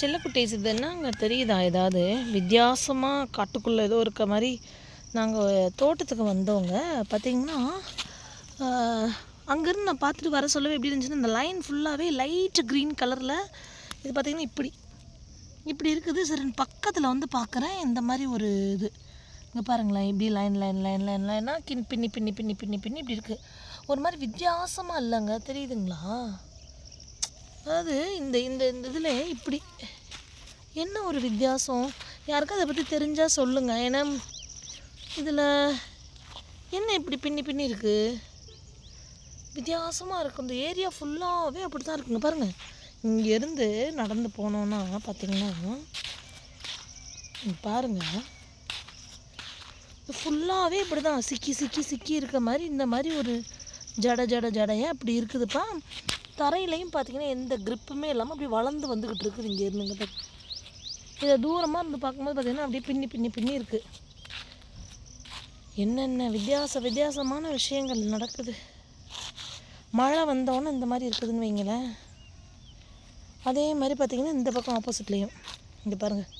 செல்லக்குட்டீஸ் இது என்னங்க தெரியுதா ஏதாவது? வித்தியாசமாக காட்டுக்குள்ளே ஏதோ இருக்க மாதிரி நாங்கள் தோட்டத்துக்கு வந்தவங்க பார்த்தீங்கன்னா அங்கேருந்து நான் பார்த்துட்டு வர சொல்லவே எப்படி இருந்துச்சுன்னா இந்த லைன் ஃபுல்லாகவே லைட்டு க்ரீன் கலரில் இது பார்த்தீங்கன்னா இப்படி. இப்படி இருக்குது. சரி பக்கத்தில் வந்து பார்க்குறேன் இந்த மாதிரி ஒரு இது. இங்கே பாருங்களேன் இப்படி லைன் லைன் லைன் லைன் லைனாக கின் பின்னி பின்னி பின்னி பின்னி பின்னி இப்படி இருக்குது ஒரு மாதிரி வித்தியாசமாக இல்லைங்க. தெரியுதுங்களா? அதாவது இந்த இந்த இந்த இதில் இப்படி என்ன ஒரு வித்தியாசம்? யாருக்கும் அதை பற்றி தெரிஞ்சால் சொல்லுங்கள் ஏன்னா இதில் என்ன இப்படி பின்னி பின்னி இருக்குது வித்தியாசமாக இருக்கும் இந்த ஏரியா ஃபுல்லாகவே அப்படி தான் இருக்குங்க. பாருங்கள் இங்கேருந்து நடந்து போனோன்னா பார்த்தீங்கன்னா பாருங்கள் ஃபுல்லாகவே இப்படி தான் சிக்கி சிக்கி சிக்கி இருக்க மாதிரி இந்த மாதிரி ஒரு ஜட ஜட ஜடையாக இப்படி இருக்குதுப்பா. தரையிலையும் பார்த்தீங்கன்னா எந்த கிரிப்புமே இல்லாமல் அப்படி வளர்ந்து வந்துக்கிட்டு இருக்குது இங்கே இருந்துங்க இதை தூரமாக இருந்து பார்க்கும்போது பார்த்தீங்கன்னா அப்படியே பின்னி பின்னி பின்னி இருக்குது என்னென்ன வித்தியாச வித்தியாசமான விஷயங்கள் நடக்குது. மழை வந்தோன்னே இந்த மாதிரி இருக்குதுன்னு வைங்களேன். அதே மாதிரி பார்த்தீங்கன்னா இந்த பக்கம் ஆப்போசிட்லேயும் இங்கே பாருங்கள்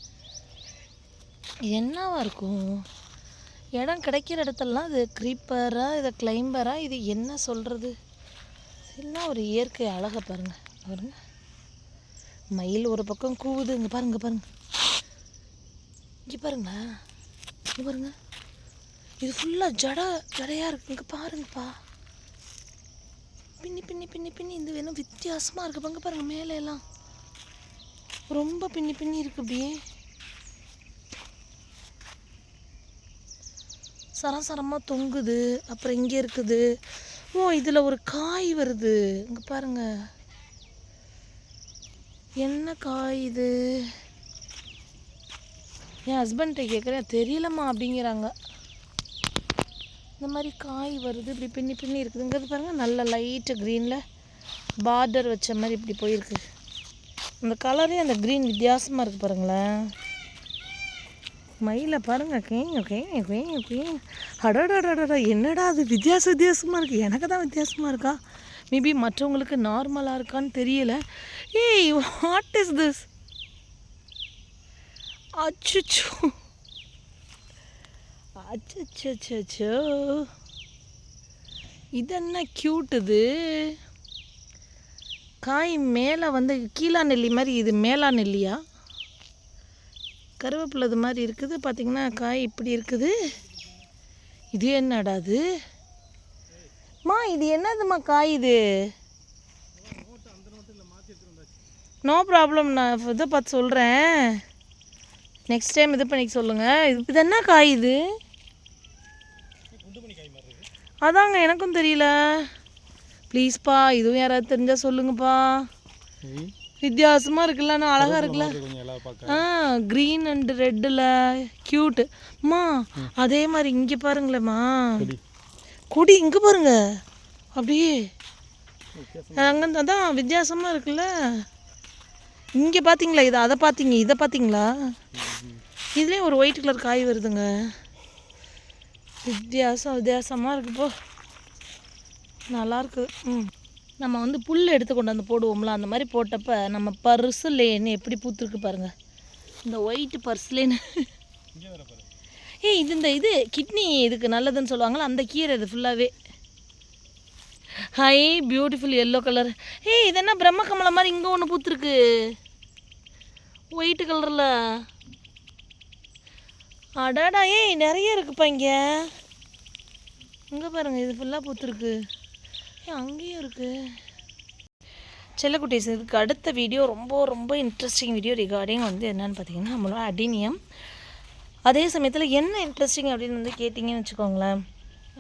என்னவா இருக்கும்? இடம் கிடைக்கிற இடத்துலலாம் இது க்ரீப்பராக இதை கிளைம்பராக இது என்ன சொல்கிறது எல்லாம் ஒரு இயற்கை அழகை பாருங்க பாருங்க. மயில் ஒரு பக்கம் கூவுது இங்கே பாருங்க பாருங்க. இங்கே பாருங்களேன் இங்கே பாருங்க. இது ஃபுல்லாக ஜட ஜடையாக இருக்கு. இங்கே பாருங்கப்பா. பின்னி பின்னி பின்னி பின்னி. இந்த வேணும் வித்தியாசமாக இருக்குது பாங்க பாருங்க மேலே எல்லாம் ரொம்ப பின்னி பின்னி இருக்கு அப்படியே சரசரமாக தொங்குது அப்புறம் இங்கே இருக்குது. ஓ இதில் ஒரு காய் வருது. இங்கே பாருங்க. என்ன காய் இது? என் ஹஸ்பண்ட்டை கேட்குறேன் தெரியலம்மா அப்படிங்கிறாங்க. இந்த மாதிரி காய் வருது. இப்படி பின்னி பின்னி இருக்குதுங்கிறது பாருங்கள் நல்ல லைட்டு க்ரீனில் பார்டர் வச்ச மாதிரி இப்படி போயிருக்கு. அந்த கலரே அந்த க்ரீன் வித்தியாசமாக இருக்குது பாருங்களேன். மயிலை பாருங்க கேங்க கேங்க கேங்க கேங்க. அடடடடா என்னடா அது வித்தியாச வித்தியாசமாக இருக்குது எனக்கு தான் வித்தியாசமாக இருக்கா மேபி மற்றவங்களுக்கு நார்மலாக இருக்கான்னு தெரியல ஏய் வாட் இஸ் திஸ் அச்சுச்சோ அச்சச்சோ இது என்ன க்யூட் இது காய் மேலே வந்து கீழா நெல்லி மாதிரி இது மேலா நெல்லியா கருவேப்பிலை இது மாதிரி இருக்குது. பார்த்திங்கன்னா காய் இப்படி இருக்குது. இது என்னடா அது மா இது என்னதும்மா காய் இது? நோ ப்ராப்ளம் நான் இதை பார்த்து சொல்கிறேன் நெக்ஸ்ட் டைம் இது பண்ணிக்க சொல்லுங்கள் இது இது என்ன காய் இது? அதாங்க எனக்கும் தெரியல. ப்ளீஸ்ப்பா இதுவும் யாராவது தெரிஞ்சால் சொல்லுங்கப்பா. வித்தியாசமாக இருக்குல்ல நான் அழகாக இருக்குல்ல. ஆ க்ரீன் அண்ட் ரெட்டில் க்யூட்டு அம்மா அதே மாதிரி இங்கே பாருங்களேம்மா கொடி. இங்கே பாருங்க. அப்படியே. அங்கே அதான் வித்தியாசமாக இருக்குல்ல. இங்கே பார்த்தீங்களா இதை அதை பார்த்தீங்க இதை பார்த்தீங்களா இதுலேயும் ஒரு ஒயிட் கலர் காய் வருதுங்க. வித்தியாசம் வித்தியாசமாக இருக்குப்போ நல்லா இருக்குது ம். நம்ம வந்து புல் எடுத்து கொண்டு வந்து போடுவோம்ல அந்த மாதிரி போட்டப்ப நம்ம பர்சுலேன்னு எப்படி பூத்துருக்கு பாருங்க. இந்த ஒயிட் பர்ஸ்லேன்னு இங்கே ஏய் இது இந்த இது கிட்னி இதுக்கு நல்லதுன்னு சொல்லுவாங்களா அந்த கீரை இது ஃபுல்லாகவே ஹை பியூட்டிஃபுல் எல்லோ கலர் ஏய் இது என்ன பிரம்ம கமலம் மாதிரி இங்கே ஒன்று பூத்துருக்கு. ஒயிட் கலரில் அடாடா ஏய் நிறைய இருக்குப்பா இங்கே. இங்கே பாருங்கள் இது ஃபுல்லாக பூத்துருக்கு. அங்கேயும் இருக்குது செல்லக்குட்டீஸ் இதுக்கு அடுத்த வீடியோ ரொம்ப ரொம்ப இன்ட்ரெஸ்டிங் வீடியோ ரிகார்டிங் வந்து என்னன்னு பார்த்தீங்கன்னா நம்மளோட அடினியம். அதே சமயத்தில் என்ன இன்ட்ரெஸ்டிங் அப்படின்னு வந்து கேட்டிங்கன்னு வச்சுக்கோங்களேன்.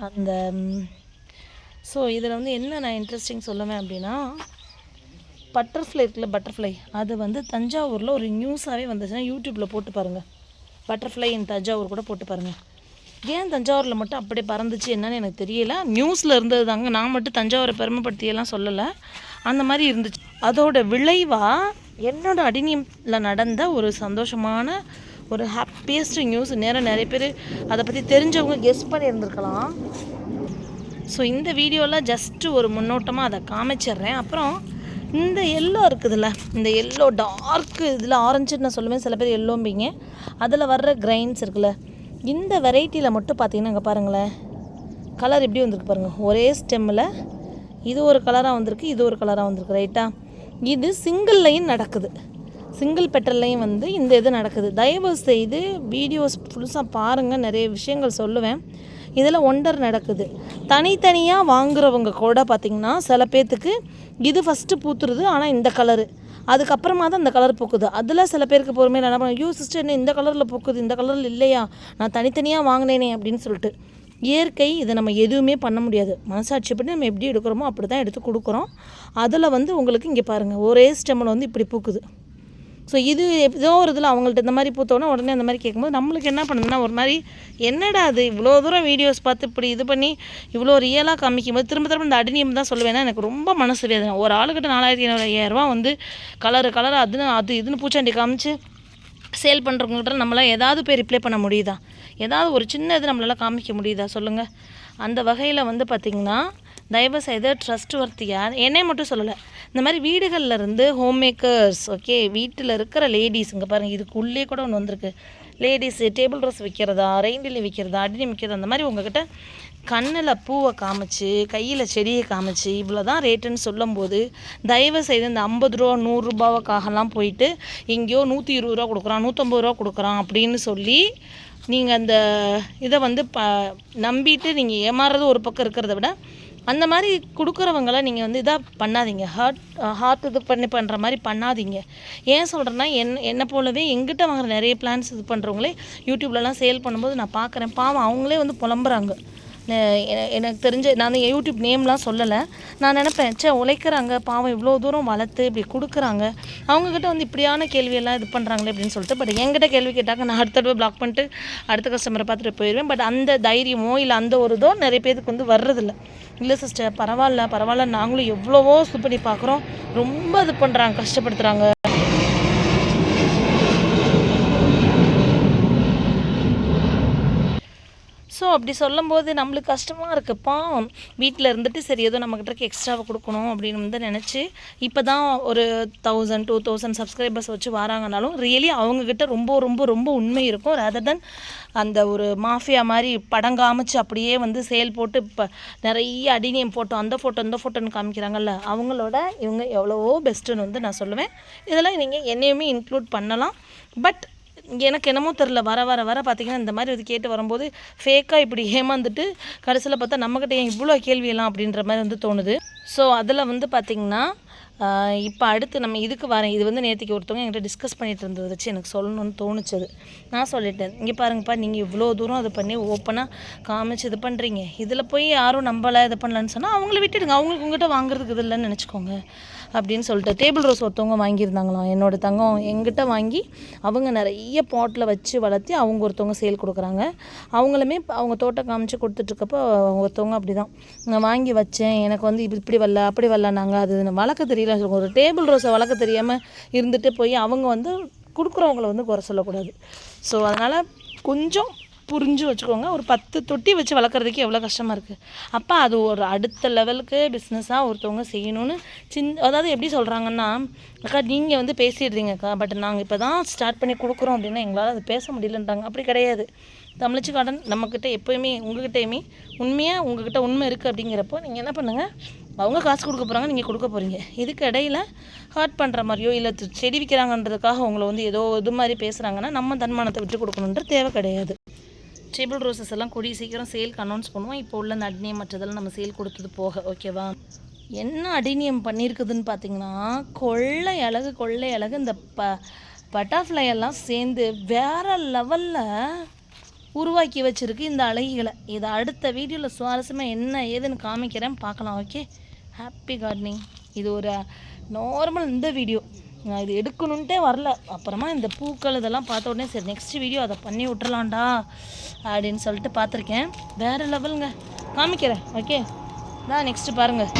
அந்த ஸோ இதில் வந்து என்ன நான் இன்ட்ரெஸ்டிங் சொல்லுவேன் அப்படின்னா பட்டர்ஃப்ளை இருக்குல்ல பட்டர்ஃப்ளை அது வந்து தஞ்சாவூரில் ஒரு நியூஸாகவே வந்துச்சுன்னா யூடியூப்பில் போட்டு பாருங்கள் பட்டர்ஃப்ளை இன் தஞ்சாவூர் கூட போட்டு பாருங்கள் ஏன் தஞ்சாவூரில் மட்டும் அப்படியே பறந்துச்சு என்னன்னு எனக்கு தெரியல. நியூஸில் இருந்தது தாங்க நான் மட்டும் தஞ்சாவூரை பெருமைப்படுத்தியெல்லாம் சொல்லலை. அந்த மாதிரி இருந்துச்சு. அதோட விளைவாக என்னோட அடிநியமில் நடந்த ஒரு சந்தோஷமான ஒரு ஹாப்பியஸ்ட் நியூஸ் நேரம் நிறைய பேர் அதை பற்றி தெரிஞ்சவங்க கெஸ் பண்ணியிருந்திருக்கலாம். ஸோ இந்த வீடியோவில் ஜஸ்ட்டு ஒரு முன்னோட்டமாக அதை காமிச்சிடுறேன். அப்புறம் இந்த எல்லோ இருக்குதுல்ல இந்த எல்லோ டார்க்கு இதில் ஆரஞ்சுன்னு நான் சொல்லுவேன். சில பேர் எல்லோம்பிங்க அதில் வர்ற கிரைன்ஸ் இருக்குல்ல இந்த வெரைட்டியில் மட்டும் பார்த்தீங்கன்னா இங்கே பாருங்களேன். கலர் எப்படி வந்திருக்கு பாருங்கள் ஒரே ஸ்டெம்மில் இது ஒரு கலராக வந்திருக்கு இது ஒரு கலராக வந்திருக்கு ரைட்டா இது சிங்கிள் லைன் நடக்குது. சிங்கிள் பெட்டர்லையும் வந்து இந்த இது நடக்குது. தயவு செய்து வீடியோஸ் புதுசாக பாருங்கள் நிறைய விஷயங்கள் சொல்லுவேன். இதில் ஒண்டர் நடக்குது. தனித்தனியாக வாங்குறவங்க கூட பார்த்திங்கன்னா சில பேர்த்துக்கு இது ஃபஸ்ட்டு பூத்துருது ஆனால் இந்த கலரு அதுக்கப்புறமா தான் இந்த கலர் பூக்குது. அதில் சில பேருக்கு பொறுமையில் என்ன பண்ணுவோம் யூ சிஸ்டர் என்ன இந்த கலரில் பூக்குது இந்த கலரில் இல்லையா? நான் தனித்தனியாக வாங்கினேனே அப்படின்னு சொல்லிட்டு. இயற்கை இதை நம்ம எதுவுமே பண்ண முடியாது. மனசாட்சி பண்ணி நம்ம எப்படி எடுக்கிறோமோ அப்படி தான் எடுத்து கொடுக்குறோம். அதில் வந்து உங்களுக்கு இங்கே பாருங்கள் ஒரே ஸ்டெம்மில் வந்து இப்படி பூக்குது. ஸோ இது ஏதோ ஒரு இதில் அவங்கள்ட்ட இந்த மாதிரி பூத்தோன்னே உடனே அந்த மாதிரி கேட்கும்போது நம்மளுக்கு என்ன பண்ணுதுன்னா ஒரு மாதிரி என்னடா அது இவ்வளோ தூரம் வீடியோஸ் பார்த்து இப்படி இது பண்ணி இவ்வளோ ரியலாக காமிக்கும்போது திரும்ப திரும்ப இந்த அடினியம் தான் சொல்லுவேன்னா எனக்கு ரொம்ப மனசு வேதனை. ஒரு ஆளுக்கிட்ட நாலாயிரத்தி ஐநூறு ஐயாயிரரூவா வந்து கலரு கலர் அதுன்னு அது இதுன்னு பூச்சாண்டி காமிச்சு சேல் பண்ணுறவங்கள்ட்ட நம்மளால் ஏதாவது போய் ரிப்ளை பண்ண முடியுதா? ஏதாவது ஒரு சின்ன இது நம்மளால் காமிக்க முடியுதா? சொல்லுங்கள் அந்த வகையில் வந்து பார்த்திங்கன்னா தயவு செய்து ட்ரஸ்ட் வர்த்தியாக என்னை மட்டும் சொல்லலை. இந்த மாதிரி வீடுகளில் இருந்து ஹோம் மேக்கர்ஸ் ஓகே வீட்டில் இருக்கிற லேடிஸ் இங்கே பாருங்கள் இதுக்குள்ளே கூட ஒன்று வந்திருக்கு. லேடிஸ் டேபிள் ரோஸ் விற்கிறதா ரெயின்டில் விற்கிறதா அடினி விற்கிறதா அந்த மாதிரி உங்ககிட்ட கண்ணில் பூவை காமிச்சு கையில் செடியை காமிச்சு இவ்வளோ தான் ரேட்டுன்னு சொல்லும்போது தயவு செய்து இந்த ஐம்பது ரூபா நூறுரூபாவுக்காகலாம் போயிட்டு எங்கேயோ நூற்றி இருபது ரூபா கொடுக்குறான் நூற்றம்பது ரூபா கொடுக்குறான் அப்படின்னு சொல்லி நீங்கள் அந்த இதை வந்து ப நம்பிட்டு நீங்கள் ஏமாறுறது ஒரு பக்கம் இருக்கிறத விட அந்த மாதிரி கொடுக்குறவங்கள நீங்கள் வந்து இதாக பண்ணாதீங்க. ஹார்ட் ஹார்ட் uh, இது பண்ணி பண்ணுற மாதிரி பண்ணாதீங்க. ஏன் சொல்கிறேன்னா என் என்னை போலவே எங்கிட்ட வாங்குற நிறைய பிளான்ஸ் இது பண்ணுறவங்களே யூடியூப்லலாம் சேல் பண்ணும்போது நான் பார்க்குறேன் பாவம் அவங்களே வந்து புலம்புறாங்க. எனக்கு தெரிஞ்ச நான் யூடியூப் நேம்லாம் சொல்லலை. நான் நினப்பேன் சே உழைக்கிறாங்க பாவம் இவ்வளோ தூரம் வளர்த்து இப்படி கொடுக்குறாங்க. அவங்கக்கிட்ட வந்து இப்படியான கேள்வியெல்லாம் இது பண்ணுறாங்களே அப்படின்னு சொல்லிட்டு பட் என்கிட்ட கேள்வி கேட்டாக்க நான் அடுத்த தடவை பிளாக் பண்ணிட்டு அடுத்த கஸ்டமரை பார்த்துட்டு போயிடுவேன் பட் அந்த தைரியமோ இல்லை அந்த ஒரு இதோ நிறைய பேருக்கு வந்து வர்றதில்ல. இல்லை சிஸ்டர் பரவாயில்ல பரவாயில்ல நாங்களும் எவ்வளவோ இது பண்ணி பார்க்குறோம். ரொம்ப இது பண்ணுறாங்க கஷ்டப்படுத்துகிறாங்க ஸோ அப்படி சொல்லும்போது நம்மளுக்கு கஷ்டமாக இருக்குது பாவம் வீட்டில் இருந்துட்டு சரி ஏதோ நம்மக்கிட்ட இருக்க எக்ஸ்ட்ராவை கொடுக்கணும் அப்படின்னு வந்து நினச்சி இப்போ தான் ஒரு தௌசண்ட் டூ தௌசண்ட் சப்ஸ்கிரைபர்ஸ் வச்சு வராங்கனாலும் ரியலி அவங்கக்கிட்ட ரொம்ப ரொம்ப ரொம்ப உண்மை இருக்கும். ரேதர் தென் அந்த ஒரு மாஃபியா மாதிரி படம் காமிச்சு அப்படியே வந்து சேல் போட்டு இப்போ நிறைய அடிநியம் ஃபோட்டோ அந்த ஃபோட்டோ இந்த ஃபோட்டோன்னு காமிக்கிறாங்கல்ல அவங்களோட இவங்க எவ்வளவோ பெஸ்ட்டுன்னு வந்து நான் சொல்லுவேன். இதெல்லாம் நீங்கள் என்னையுமே இன்க்ளூட் பண்ணலாம். பட் எனக்கு என்னமோ தெரில வர வர வர பார்த்திங்கன்னா இந்த மாதிரி இது கேட்டு வரும்போது ஃபேக்காக இப்படி ஏமாந்துட்டு கடைசியில் பார்த்தா நம்மக்கிட்ட ஏன் இவ்வளோ கேள்வியெல்லாம் அப்படின்ற மாதிரி வந்து தோணுது. ஸோ அதில் வந்து பார்த்திங்கன்னா இப்போ அடுத்து நம்ம இதுக்கு வரேன். இது வந்து நேற்றுக்கு ஒருத்தவங்க என்கிட்ட டிஸ்கஸ் பண்ணிட்டு இருந்தது வச்சு எனக்கு சொல்லணும்னு தோணுச்சது. நான் சொல்லிட்டேன் இங்கே பாருங்கப்பா நீங்கள் இவ்வளோ தூரம் அது பண்ணி ஓப்பனாக காமிச்சு இது பண்ணுறீங்க இதில் போய் யாரும் நம்பலை இது பண்ணலன்னு சொன்னால் அவங்கள விட்டுடுங்க. அவங்களுக்கு உங்கள்கிட்ட வாங்குறதுக்கு இது இல்லைன்னு நினச்சிக்கோங்க. அப்படின்னு சொல்லிட்டு டேபிள் ரோஸ் ஒருத்தவங்க வாங்கியிருந்தாங்களாம். என்னோடய தங்கம் எங்கிட்ட வாங்கி அவங்க நிறைய பாட்டில் வச்சு வளர்த்தி அவங்க ஒருத்தவங்க சேல் கொடுக்குறாங்க. அவங்களுமே அவங்க தோட்டம் காமிச்சு கொடுத்துட்ருக்கப்போ ஒருத்தவங்க அப்படி தான் நான் வாங்கி வச்சேன் எனக்கு வந்து இப்படி இப்படி வரல அப்படி வரலனாங்க அது வளர்க்க தெரியல. ஒரு டேபிள் ரோஸை வளர்க்க தெரியாமல் இருந்துட்டு போய் அவங்க வந்து கொடுக்குறவங்கள வந்து குறை சொல்லக்கூடாது. ஸோ அதனால் கொஞ்சம் புரிஞ்சு வச்சுக்கோங்க. ஒரு பத்து தொட்டி வச்சு வளர்க்குறதுக்கு எவ்வளோ கஷ்டமாக இருக்குது அப்போ அது ஒரு அடுத்த லெவலுக்கு பிஸ்னஸாக ஒருத்தவங்க செய்யணும்னு சின் அதாவது எப்படி சொல்கிறாங்கன்னா அக்கா நீங்கள் வந்து பேசிடுறீங்கக்கா பட் நாங்கள் இப்போ தான் ஸ்டார்ட் பண்ணி கொடுக்குறோம் அப்படின்னா எங்களால் அது பேச முடியலன்றாங்க. அப்படி கிடையாது. தமிழச்சி கார்டன் நம்மக்கிட்ட எப்போயுமே உங்கள்கிட்டயுமே உண்மையாக உங்கள்கிட்ட உண்மை இருக்குது அப்படிங்கிறப்போ நீங்கள் என்ன பண்ணுங்கள் அவங்க காசு கொடுக்க போகிறாங்க நீங்கள் கொடுக்க போகிறீங்க இதுக்கு இடையில ஹர்ட் பண்ணுற மாதிரியோ இல்லை செடி விற்கிறாங்கன்றதுக்காக உங்களை வந்து ஏதோ இது மாதிரி பேசுகிறாங்கன்னா நம்ம தன்மானத்தை விட்டு கொடுக்கணுன்ற தேவை கிடையாது. டேபிள் ரோசஸ் எல்லாம் கூடிய சீக்கிரம் சேல்க்கு அனௌன்ஸ் பண்ணுவோம். இப்போ உள்ள அந்த அடிநியம் மற்றதெல்லாம் நம்ம சேல் கொடுத்தது போக ஓகேவா என்ன அடிநியம் பண்ணியிருக்குதுன்னு பார்த்தீங்கன்னா கொள்ளை அழகு கொள்ளை அழகு இந்த ப பட்டர்ஃப்ளை எல்லாம் சேர்ந்து வேற லெவலில் உருவாக்கி வச்சுருக்கு இந்த அழகிகளை. இதை அடுத்த வீடியோவில் சுவாரஸ்யமாக என்ன ஏதுன்னு காமிக்கிறேன். பார்க்கலாம் ஓகே ஹாப்பி கார்டனிங் இது ஒரு நார்மல் இந்த வீடியோ நான் இது எடுக்கணுன்ட்டே வரல. அப்புறமா இந்த பூக்கள் இதெல்லாம் பார்த்த உடனே சரி நெக்ஸ்ட் வீடியோ அதை பண்ணி விட்டுறலாம்டா அப்படின்னு சொல்லிட்டு பார்த்துருக்கேன். வேறு லெவலுங்க காமிக்கிறேன் ஓகே தான் நெக்ஸ்ட்டு பாருங்கள்